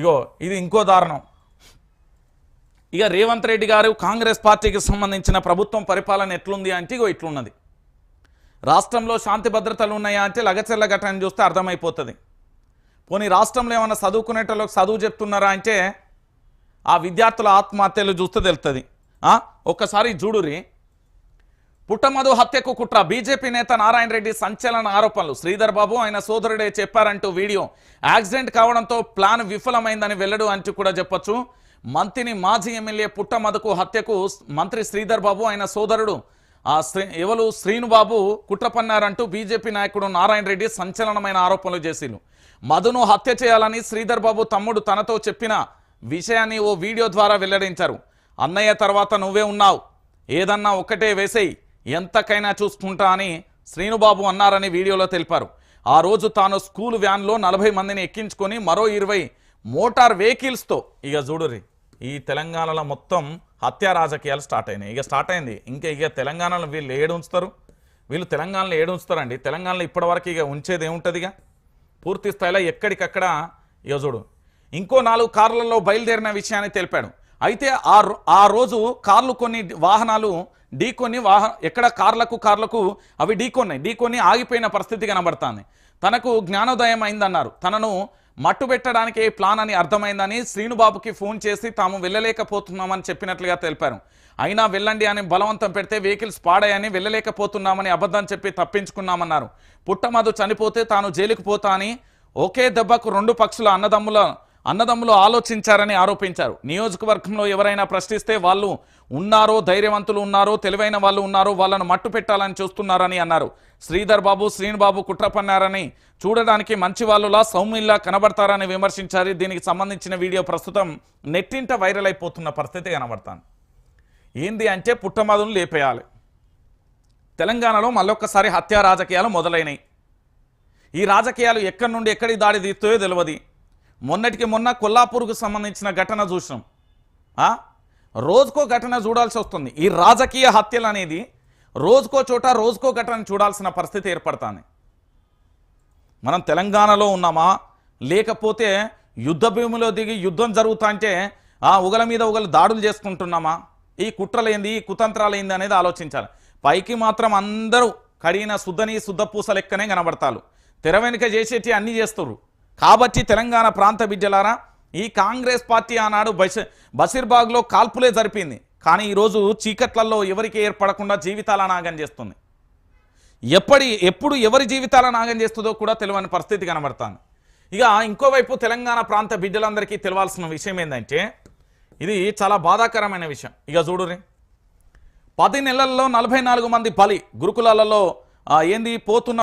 ఇగో ఇది ఇంకో దారుణం. ఇక రేవంత్ రెడ్డి గారు కాంగ్రెస్ పార్టీకి సంబంధించిన ప్రభుత్వం పరిపాలన ఎట్లుంది అంటే ఇగో ఇట్లున్నది. రాష్ట్రంలో శాంతి భద్రతలు ఉన్నాయా అంటే లగచెల్ల ఘటన చూస్తే అర్థమైపోతుంది. పోనీ రాష్ట్రంలో ఏమైనా చదువుకునేటోళ్ళకి చదువు చెప్తున్నారా అంటే ఆ విద్యార్థుల ఆత్మహత్యలు చూస్తే తెలుస్తుంది ఒక్కసారి చూడురి పుట్టమధు హత్యకు కుట్ర. బీజేపీ నేత నారాయణ రెడ్డి సంచలన ఆరోపణలు. శ్రీధర్ బాబు ఆయన సోదరుడే చెప్పారంటూ వీడియో. యాక్సిడెంట్ కావడంతో ప్లాన్ విఫలమైందని వెల్లడు అంటూ కూడా చెప్పొచ్చు. మంత్రిని మాజీ ఎమ్మెల్యే పుట్టమధుకు హత్యకు మంత్రి శ్రీధర్ బాబు ఆయన సోదరుడు. ఆ శ్రీ ఎవరు శ్రీనుబాబు కుట్రపన్నారంటూ బీజేపీ నాయకుడు నారాయణ రెడ్డి సంచలనమైన ఆరోపణలు చేసిరు మధును హత్య చేయాలని శ్రీధర్ బాబు తమ్ముడు తనతో చెప్పిన విషయాన్ని ఓ వీడియో ద్వారా వెల్లడించారు. అన్నయ్య తర్వాత నువ్వే ఉన్నావు. ఏదన్నా ఒక్కటే వేసేయి. ఎంతకైనా చూసుకుంటా అని శ్రీనుబాబు అన్నారని వీడియోలో తెలిపారు. ఆ రోజు తాను స్కూల్ వ్యాన్లో నలభై మందిని ఎక్కించుకొని మరో ఇరవై మోటార్ వెహికల్స్తో ఇక చూడురి ఈ తెలంగాణలో మొత్తం హత్యా రాజకీయాలు స్టార్ట్ అయినాయి. ఇక స్టార్ట్ అయింది. ఇంకా ఇక తెలంగాణలో వీళ్ళు ఏడు ఉంచుతారు. వీళ్ళు తెలంగాణలో ఏడు ఉంచుతారండి. తెలంగాణలో ఇప్పటివరకు ఇక ఉంచేది ఏముంటుందిగా ఇక? పూర్తి స్థాయిలో ఎక్కడికక్కడ ఇక చూడు. ఇంకో నాలుగు కార్లలో బయలుదేరిన విషయాన్ని తెలిపాడు. అయితే ఆ ఆ రోజు కార్లు కొన్ని వాహనాలు ఢీకొని వాహ ఎక్కడ కార్లకు కార్లకు అవి ఢీకొన్నాయి ఢీకొని ఆగిపోయిన పరిస్థితి కనబడుతుంది. తనకు జ్ఞానోదయం అయిందన్నారు తనను మట్టు పెట్టడానికి ప్లాన్ అని అర్థమైందని శ్రీనుబాబుకి ఫోన్ చేసి తాము వెళ్ళలేకపోతున్నామని చెప్పినట్లుగా తెలిపారు. అయినా వెళ్ళండి అని బలవంతం పెడితే వెహికల్స్ పాడాయని వెళ్ళలేకపోతున్నామని అబద్ధం చెప్పి తప్పించుకున్నామన్నారు. పుట్టమధు చనిపోతే తాను జైలుకు పోతా అని ఒకే దెబ్బకు రెండు పక్షుల అన్నదమ్ముల అన్నదమ్ములు ఆలోచించారని ఆరోపించారు. నియోజకవర్గంలో ఎవరైనా ప్రశ్నిస్తే వాళ్ళు ఉన్నారో ధైర్యవంతులు ఉన్నారో తెలివైన వాళ్ళు ఉన్నారో వాళ్ళను మట్టు పెట్టాలని చూస్తున్నారని అన్నారు. శ్రీధర్ బాబు శ్రీనుబాబు కుట్ర పన్నారని చూడడానికి మంచి వాళ్ళులా సౌమ్యుల్లా కనబడతారని విమర్శించారు. దీనికి సంబంధించిన వీడియో ప్రస్తుతం నెట్టింట వైరల్ అయిపోతున్న పరిస్థితి కనబడతాను ఏంది అంటే పుట్టమాదులు లేపేయాలి. తెలంగాణలో మళ్ళొక్కసారి హత్యా రాజకీయాలు మొదలైనవి ఈ రాజకీయాలు ఎక్కడి నుండి ఎక్కడి దాడి తీస్తాయో తెలియదు మొన్నటికి మొన్న కొల్లాపూర్కు సంబంధించిన ఘటన చూసినాం. రోజుకో ఘటన చూడాల్సి వస్తుంది. ఈ రాజకీయ హత్యలు అనేది రోజుకో చోట రోజుకో ఘటన చూడాల్సిన పరిస్థితి ఏర్పడుతుంది. మనం తెలంగాణలో ఉన్నామా? లేకపోతే యుద్ధ భూమిలో దిగి యుద్ధం జరుగుతా అంటే ఆ ఉగల మీద ఉగలు దాడులు చేసుకుంటున్నామా? ఈ కుట్రలేంది ఈ కుతంత్రాలేంది అనేది ఆలోచించాలి. పైకి మాత్రం అందరూ కడిగిన శుద్ధని శుద్ధ పూస లెక్కనే కనబడతారు తెర వెనుక చేసేటి అన్నీ చేస్తారు కాబట్టి తెలంగాణ ప్రాంత బిడ్డలారా ఈ కాంగ్రెస్ పార్టీ ఆనాడు బష బషీర్బాగ్లో కాల్పులే జరిపింది. కానీ ఈరోజు చీకట్లలో ఎవరికి ఏర్పడకుండా జీవితాల నాగం చేస్తుంది. ఎప్పటి ఎప్పుడు ఎవరి జీవితాల నాగం చేస్తుందో కూడా తెలియని పరిస్థితి కనబడుతుంది. ఇక ఇంకోవైపు తెలంగాణ ప్రాంత బిడ్డలందరికీ తెలవాల్సిన విషయం ఏంటంటే ఇది చాలా బాధాకరమైన విషయం. ఇక చూడురి పది నెలల్లో నలభై నాలుగు మంది బలి గురుకులాలలో ఏంది పోతున్న